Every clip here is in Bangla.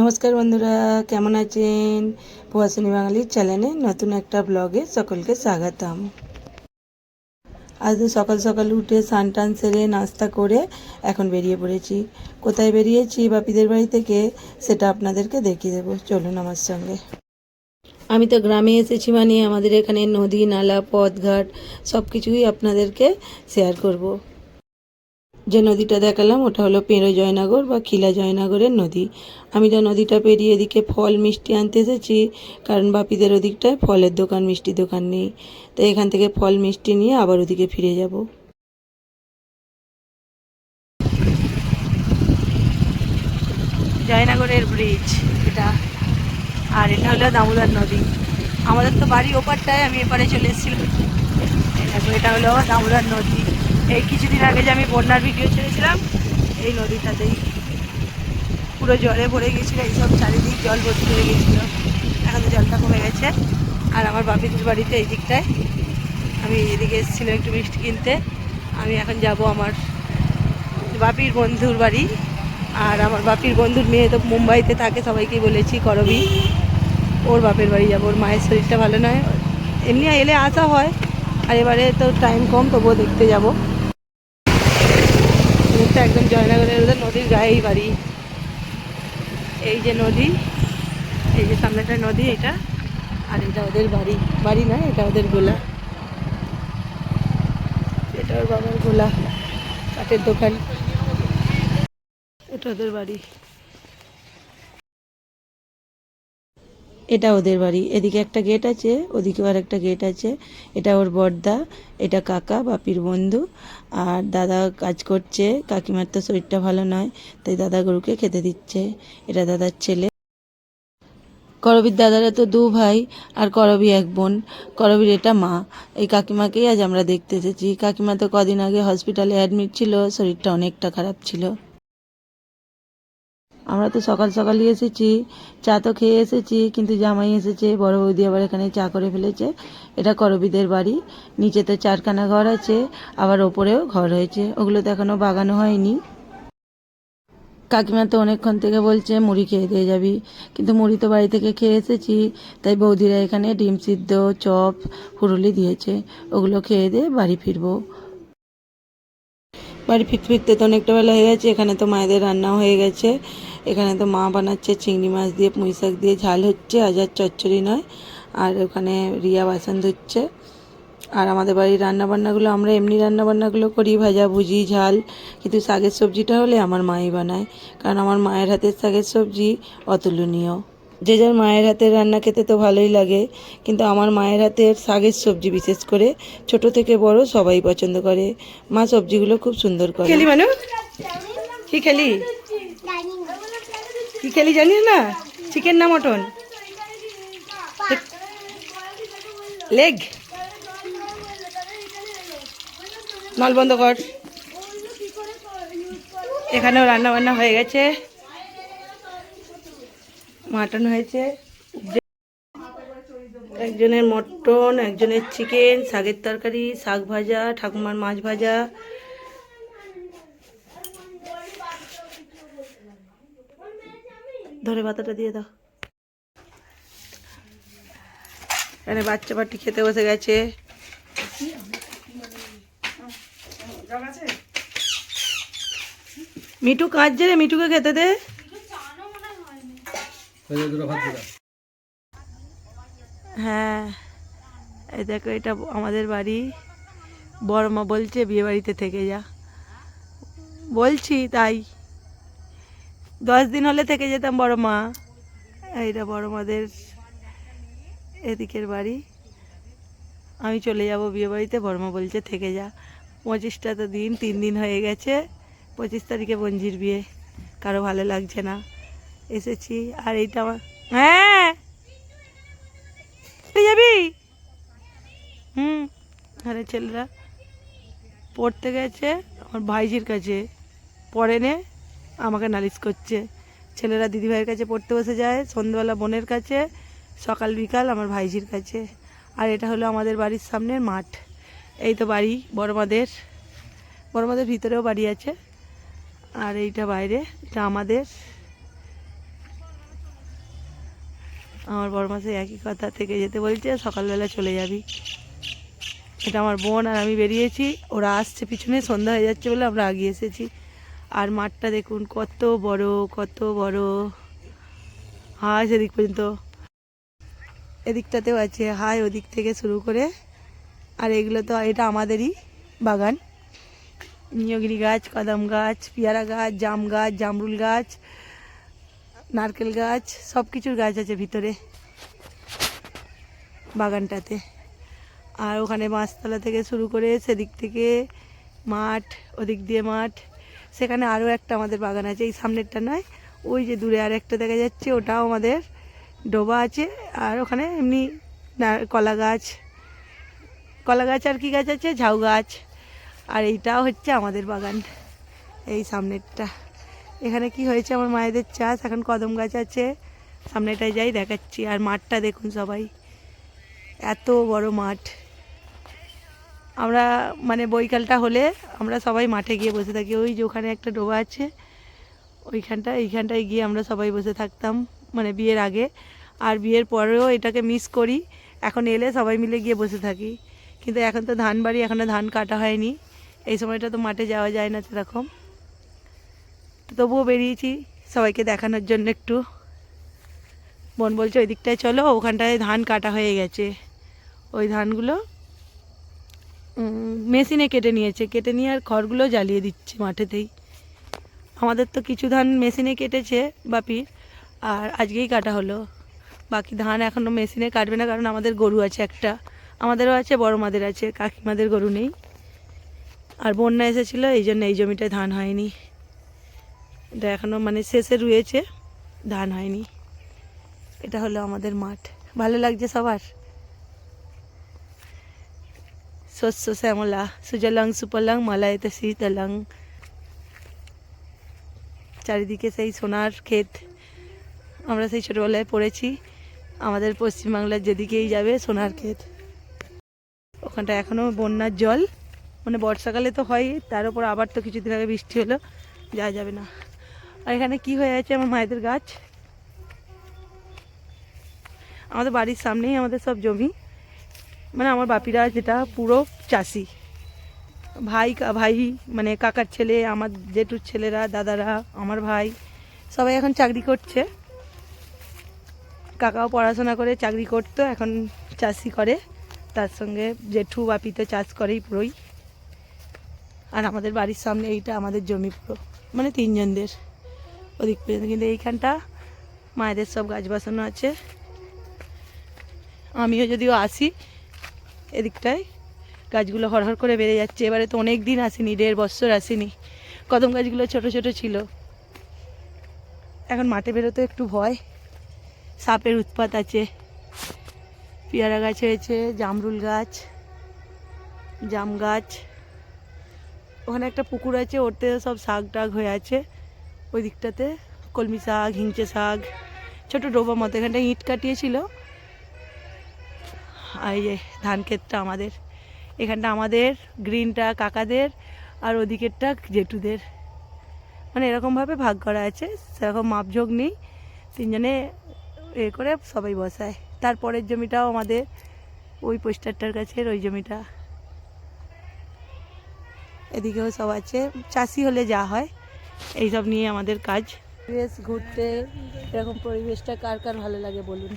নমস্কার বন্ধুরা, কেমন আছেন? প্রবাসনী বাঙালির চ্যানেলে নতুন একটা ব্লগে সকলকে স্বাগতম। আজ সকাল সকাল উঠে স্নান টান সেরে নাস্তা করে এখন বেরিয়ে পড়েছি। কোথায় বেরিয়েছি, বাপিদের বাড়ি থেকে সেটা আপনাদেরকে দেখিয়ে দেবো। চলুন আমার সঙ্গে। আমি তো গ্রামে এসেছি মানে আমাদের এখানে নদী, নালা, পথঘাট সব কিছুই আপনাদেরকে শেয়ার করব। যে নদীটা দেখালাম, ওটা হলো পেঁড়ো জয়নগর বা খিলা জয়নগরের নদী। আমি তো নদীটা পেরিয়ে এদিকে ফল মিষ্টি আনতে এসেছি, কারণ বাপিদের ওদিকটায় ফলের দোকান, মিষ্টি দোকান নেই। তো এখান থেকে ফল মিষ্টি নিয়ে আবার ওদিকে ফিরে যাব। জয়নগরের ব্রিজ এটা। আর এটা হলো দামোদর নদী। আমাদের তো বাড়ি ওপারটায়, আমি এপারে চলে এসেছিলাম। এটা হলো দামোদর নদী। এই কিছুদিন আগে যে আমি বন্যার ভিডিও ছেড়েছিলাম, এই নদীটাতেই পুরো জলে ভরে গেছিল, এইসব চারিদিক জল ভর্তি হয়ে গেছিল। এখন তো জলটা কমে গেছে। আর আমার বাপিদের বাড়িতে এই দিকটায়। আমি এদিকে এসেছিলাম একটু মিষ্টি কিনতে। আমি এখন যাব আমার বাপির বন্ধুর বাড়ি। আর আমার বাপির বন্ধুর মেয়ে তো মুম্বাইতে থাকে, সবাইকেই বলেছি, করবি। ওর বাপের বাড়ি যাব, ওর মায়ের শরীরটা ভালো নয়। এমনি এলে আসা হয়, আর এবারে তো টাইম কম, তবুও দেখতে যাব। এটা একদম জয়নগরের ওদের নদীর গায়েই বাড়ি। এই যে নদী, এই যে সামনেটা নদী এটা, আর এটা ওদের বাড়ি। বাড়ি না, এটা ওদের গোলা। এটা ওর বাবার গোলা, কাঠের দোকান। এটা ওদের বাড়ি। এটা ওদের বাড়ি। এদিকে একটা গেট আছে, ওদিকেও আর একটা গেট আছে। এটা ওর বড়দা এটা কাকা, বাপির বন্ধু। আর দাদা কাজ করছে, কাকিমার তো শরীরটা ভালো নয়, তাই দাদা গরুকে খেতে দিচ্ছে। এটা দাদার ছেলে। করবীর দাদারা তো দু ভাই, আর করবি এক বোন। করবীর এটা মা। এই কাকিমাকেই আজ আমরা দেখতে এসেছি। কাকিমা তো কদিন আগে হসপিটালে অ্যাডমিট ছিল, শরীরটা অনেকটা খারাপ ছিল। আমরা তো সকাল সকালই এসেছি, চা তো খেয়ে এসেছি, কিন্তু জামাই এসেছে, বড় বৌদি আবার এখানে চা করে ফেলেছে। এটা করবিদের বাড়ি, নিচে তো চারখানা ঘর আছে, আবার ওপরেও ঘর হয়েছে, ওগুলো তো এখনও বাগানো হয়নি। কাকিমা তো অনেকক্ষণ থেকে বলছে, মুড়ি খেয়ে দিয়ে যাবি। কিন্তু মুড়ি তো বাড়ি থেকে খেয়ে এসেছি, তাই বৌদিরা এখানে ডিম সিদ্ধ, চপ, হুরুলি দিয়েছে, ওগুলো খেয়ে দিয়ে বাড়ি ফিরবো। বাড়ি ফিরতে ফিরতে তো অনেকটা বেলা হয়ে গেছে, এখানে তো মায়েদের রান্নাও হয়ে গেছে। এখানে তো মা বানাচ্ছে চিংড়ি মাছ দিয়ে পুঁই শাক দিয়ে ঝাল হচ্ছে আজার চচ্চড়ি নয়। আর ওখানে রিয়া বাসন ধুচ্ছে। আর আমাদের বাড়ির রান্নাবান্নাগুলো আমরা এমনি রান্নাবান্নাগুলো করি ভাজা ভুজি ঝাল। কিন্তু শাকের সবজিটা হলে আমার মাই বানায়। কারণ আমার মায়ের হাতের শাকের সবজি অতুলনীয়। যে যার মায়ের হাতের রান্না খেতে তো ভালোই লাগে। কিন্তু আমার মায়ের হাতের শাকের সবজি বিশেষ করে ছোট থেকে বড় সবাই পছন্দ করে। মা সবজিগুলো খুব সুন্দর করে। খেলি মানু? কি খেলি? কি খেলি জানিস না? চিকেন না মটন লেগ নল বন্ধ কর। এখানেও রান্না বান্না হয়ে গেছে। মাটন হয়েছে। একজনের মটন, একজনের চিকেন শাকের তরকারি, শাক ভাজা, ঠাকুমার মাছ ভাজা। ধরে পাতাটা দিয়ে দাও। এখানে বাচ্চা বাটি খেতে বসে গেছে। মিঠু কাঁদছে রে, মিঠুকে খেতে দে। হ্যাঁ এই দেখো, এটা আমাদের বাড়ি। বড় মা বলছে, বিয়ে বাড়িতে থেকে যা। বলছি, তাই। দশ দিন হলে থেকে যেতাম বড় মা। এইটা বড় মাদের এদিকের বাড়ি। আমি চলে যাব বিয়ে বাড়িতে, বড় মা বলছে, থেকে যা। পঁচিশটা তো দিন, তিন দিন হয়ে গেছে। পঁচিশ তারিখে বঞ্জির বিয়ে। কারও ভালো লাগছে না। এসেছি। আর এইটা আমার হ্যাঁ। যাবি? হুম। আরে ছেলেরা পড়তে গেছে। আমার ভাইজির কাছে। পড়ে নে। আমাকে নালিশ করছে। ছেলেরা দিদিভাইয়ের কাছে পড়তে বসে যায়, সন্ধ্যেবেলা বোনের কাছে, সকাল বিকাল আমার ভাইজির কাছে। আর এটা হলো আমাদের বাড়ির সামনের মাঠ। এই তো বাড়ি, বড়মাদের। বড়মাদের ভিতরেও বাড়ি আছে। আর এইটা বাইরে, এটা আমাদের। আমার বড় মাসে একই কথা থেকে যেতে বলছে, সকালবেলা চলে যাবি। এটা আমার বোন আর আমি বেরিয়েছি, ওরা আসছে পিছনে, সন্ধ্যা হয়ে যাচ্ছে বলে আমরা আগে এসেছি। আর মাঠটা দেখুন, কত বড় কত বড়। হাই, সেদিক পর্যন্ত। এদিকটাতেও আছে। হাই, ওদিক থেকে শুরু করে। আর এগুলো তো, এটা আমাদেরই বাগান। নিয়গিরি গাছ, কদম গাছ, পেয়ারা গাছ, জাম গাছ, জামরুল গাছ, নারকেল গাছ সব কিছুর গাছ আছে ভিতরে বাগানটাতে। আর ওখানে মাছতলা থেকে শুরু করে সেদিক থেকে মাঠ, ওদিক দিয়ে মাঠ। সেখানে আরও একটা আমাদের বাগান আছে, এই সামনেরটা নয়, ওই যে দূরে আর একটা দেখা যাচ্ছে, ওটাও আমাদের ডোবা আছে, আর ওখানে এমনি কলা গাছ কলা গাছ আর কি গাছ আছে? ঝাউ গাছ, আর এইটাও হচ্ছে আমাদের বাগান, এই সামনেরটা। এখানে কি হয়েছে? আমার মায়েদের চাষ, এখন কদম গাছ আছে, সামনেটায় যাই দেখাচ্ছি, আর মাঠটা দেখুন সবাই, এত বড় মাঠ। আমরা মানে বৈকালটা হলে আমরা সবাই মাঠে গিয়ে বসে থাকি। ওই যে ওখানে একটা ডোবা আছে, ওইখানটা, এইখানটায় গিয়ে আমরা সবাই বসে থাকতাম মানে বিয়ের আগে। আর বিয়ের পরেও এটাকে মিস করি। এখন এলে সবাই মিলে গিয়ে বসে থাকি। কিন্তু এখন তো ধান বাড়ি এখনও ধান কাটা হয়নি। এই সময়টা তো মাঠে যাওয়া যায় না সেরকম। তবুও বেরিয়েছি সবাইকে দেখানোর জন্য একটু। বোন বলছে ওই দিকটায় চলো, ওখানটায় ধান কাটা হয়ে গেছে। ওই ধানগুলো মেশিনে কেটে নিয়েছে, কেটে নিয়ে আর খড়গুলো জ্বালিয়ে দিচ্ছে মাঠেতেই। আমাদের তো কিছু ধান মেশিনে কেটেছে বাপির আর আজকেই কাটা হলো। বাকি ধান এখনও মেশিনে কাটবে না, কারণ আমাদের গরু আছে একটা। আমাদেরও আছে, বড় মাদের আছে, কাকিমাদের গরু নেই। আর বন্যা এসেছিল, এই জন্য এই জমিটায় ধান হয়নি। এটা এখনও মানে শেষে রুয়েছে, ধান হয়নি। এটা হলো আমাদের মাঠ। ভালো লাগছে সবার? শস্য শ্যামলা সুজলং সুপলং মলায়তে শীতলং চারিদিকে সেই সোনার ক্ষেত আমরা সেই ছোটোবেলায় পড়েছি আমাদের পশ্চিমবাংলার যেদিকেই যাবে সোনার ক্ষেত ওখানটা এখনও বন্যার জল মানে বর্ষাকালে তো হয় তার উপর আবার তো কিছুদিন আগে বৃষ্টি হলো যাওয়া যাবে না আর এখানে কি হয়ে আছে আমার মায়েদের গাছ আমাদের বাড়ির সামনেই আমাদের সব জমি মানে আমার বাপিরা যেটা পুরো চাষি। ভাই ভাই মানে কাকার ছেলে, আমার জেঠুর ছেলেরা, দাদারা, আমার ভাই, সবাই এখন চাকরি করছে। কাকাও পড়াশোনা করে চাকরি করতো, এখন চাষি করে। তার সঙ্গে জেঠু, বাপি তো চাষ করেই পুরোই। আর আমাদের বাড়ির সামনে এইটা আমাদের জমি পুরো মানে তিনজনদের। ওদিক পর্যন্ত কিন্তু এইখানটা মায়েদের সব গাছ বসানো আছে। আমিও যদিও আসি এদিকটায় গাছগুলো হরহর করে বেড়ে যাচ্ছে। এবারে তো অনেক দিন আসিনি, দেড় বছর আসেনি। কদম গাছগুলো ছোট ছোট ছিল। এখন মাঠে বেরোতে একটু ভয়। সাপের উৎপাত আছে। পেয়ারা গাছ হয়েছে, জামরুল গাছ, জাম গাছ। ওখানে একটা পুকুর আছে ওতে সব শাক টাক হয়ে আছে। ওই দিকটাতে কলমি শাক, হিংচে শাক, ছোটো ডোবা মতো। এখানটা ইট কাটিয়েছিল। এই যে ধান ক্ষেতটা আমাদের। এখানটা আমাদের, গ্রিনটা কাকাদের, আর ওদিকেরটা জেঠুদের। মানে এরকমভাবে ভাগ করা আছে, সেরকম মাপঝোক নেই। তিনজনে এ করে সবাই বসায়। তারপরের জমিটাও আমাদের, ওই পোস্টারটার কাছে ওই জমিটা। এদিকেও সব আছে। চাষি হলে যা হয়, এইসব নিয়ে আমাদের কাজ। বেশ ঘুরতে, এরকম পরিবেশটা কার কার ভালো লাগে বলুন?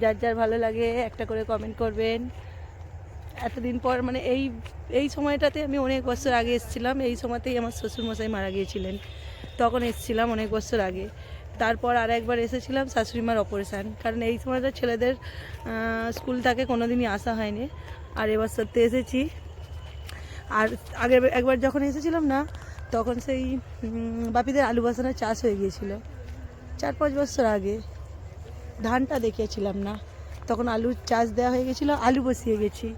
যার যার ভালো লাগে, একটা করে কমেন্ট করবেন। এতদিন পর মানে এই এই সময়টাতে আমি অনেক বছর আগে এসেছিলাম, এই সময়তেই আমার শ্বশুরমশাই মারা গিয়েছিলেন। তখন এসেছিলাম অনেক বছর আগে। তারপর আর একবার এসেছিলাম শাশুড়িমার অপারেশান কারণ এই সময়টা ছেলেদের স্কুল থাকে কোনো দিনই আসা হয়নি। আর এবছর তো এসেছি। আর আগের একবার যখন এসেছিলাম না, তখন সেই বাপিদের আলু বাসানোর চাষ হয়ে গিয়েছিল। চার পাঁচ বছর আগে। ধানটা দেখিয়েছিলাম না। তখন আলুর চাষ দেওয়া হয়ে গেছিল, আলু বসিয়ে গেছি।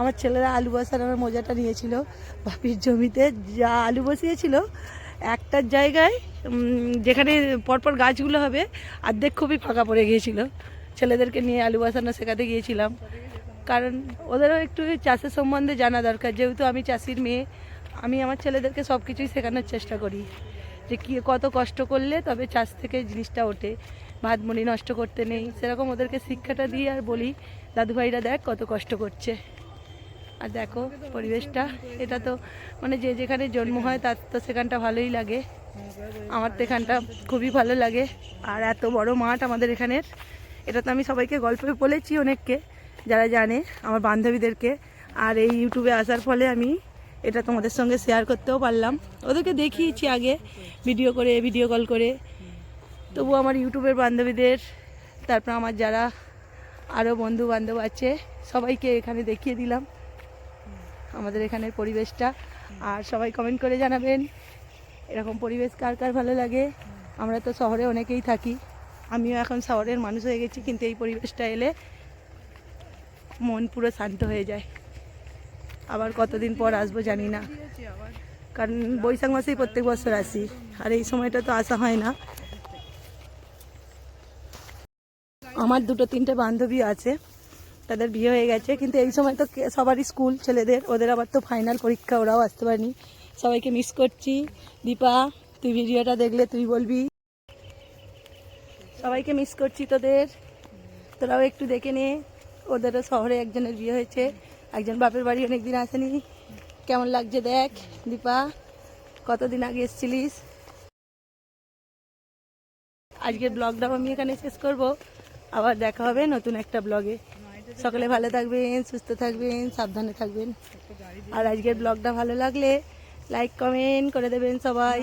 আমার ছেলেরা আলু বসানোর মজাটা নিয়েছিল। বাপির জমিতে যা আলু বসিয়েছিল একটার জায়গায় যেখানে পরপর গাছগুলো হবে, অর্ধেক খুবই ফাঁকা পড়ে গিয়েছিল। ছেলেদেরকে নিয়ে আলু বসানো শেখাতে গিয়েছিলাম। কারণ ওদেরও একটু চাষের সম্বন্ধে জানা দরকার। যেহেতু আমি চাষির মেয়ে, আমি আমার ছেলেদেরকে সব কিছুই শেখানোর চেষ্টা করি। যে কি, কত কষ্ট করলে তবে চাষ থেকে জিনিসটা ওঠে। ভাত মুড়ি নষ্ট করতে নেই। সেরকম ওদেরকে শিক্ষাটা দিই আর বলি দাদু ভাইরা দেখ কত কষ্ট করছে। আর দেখো পরিবেশটা, এটা তো মানে যে যেখানে জন্ম হয় তার তো সেখানটা ভালোই লাগে। আমার তো এখানটা খুবই ভালো লাগে। আর এত বড় মাঠ আমাদের এখানের, এটা তো আমি সবাইকে গল্পে বলেছি অনেককে, যারা জানে, আমার বান্ধবীদেরকে। আর এই ইউটিউবে আসার ফলে আমি এটা তোমাদের সঙ্গে শেয়ার করতেও পারলাম। ওদেরকে দেখিয়েছি আগে ভিডিও করে ভিডিও কল করে। তবু আমার ইউটিউবের বান্ধবীদের, তারপর আমার যারা আরও বন্ধু বান্ধব আছে, সবাইকে এখানে দেখিয়ে দিলাম। আমাদের এখানের পরিবেশটা। আর সবাই কমেন্ট করে জানাবেন, এরকম পরিবেশ কার কার ভালো লাগে? আমরা তো শহরে অনেকেই থাকি। আমিও এখন শহরের মানুষ হয়ে গেছি, কিন্তু এই পরিবেশটা এলে মন পুরো শান্ত হয়ে যায়। আবার কতদিন পর আসব জানি না। কারণ বৈশাখ মাসেই প্রত্যেক বছর আসি, আর এই সময়টা তো আসা হয় না। আমার দুটো তিনটে বান্ধবী আছে, তাদের বিয়ে হয়ে গেছে, কিন্তু এই সময় তো সবারই স্কুল, ছেলেদের, ওদের আবার তো ফাইনাল পরীক্ষা, ওরাও আসতে পারেনি। সবাইকে মিস করছি। দীপা, তুই ভিডিওটা দেখলে তুই বলবি। সবাইকে মিস করছি তোদের। তোরাও একটু দেখে নে। ওদেরও শহরে একজনের বিয়ে হয়েছে। একজন বাপের বাড়ি অনেক দিন আসেনি। কেমন লাগছে দেখ, দীপা? কতদিন আগে এসেছিলিস? আজকের ব্লগটাও আমি এখানে শেষ করব। আবার দেখা হবে নতুন একটা ব্লগে সকলে ভালো থাকবেন, সুস্থ থাকবেন, সাবধানে থাকবেন। আর আজকের ব্লগটা ভালো লাগলে লাইক কমেন্ট করে দেবেন সবাই।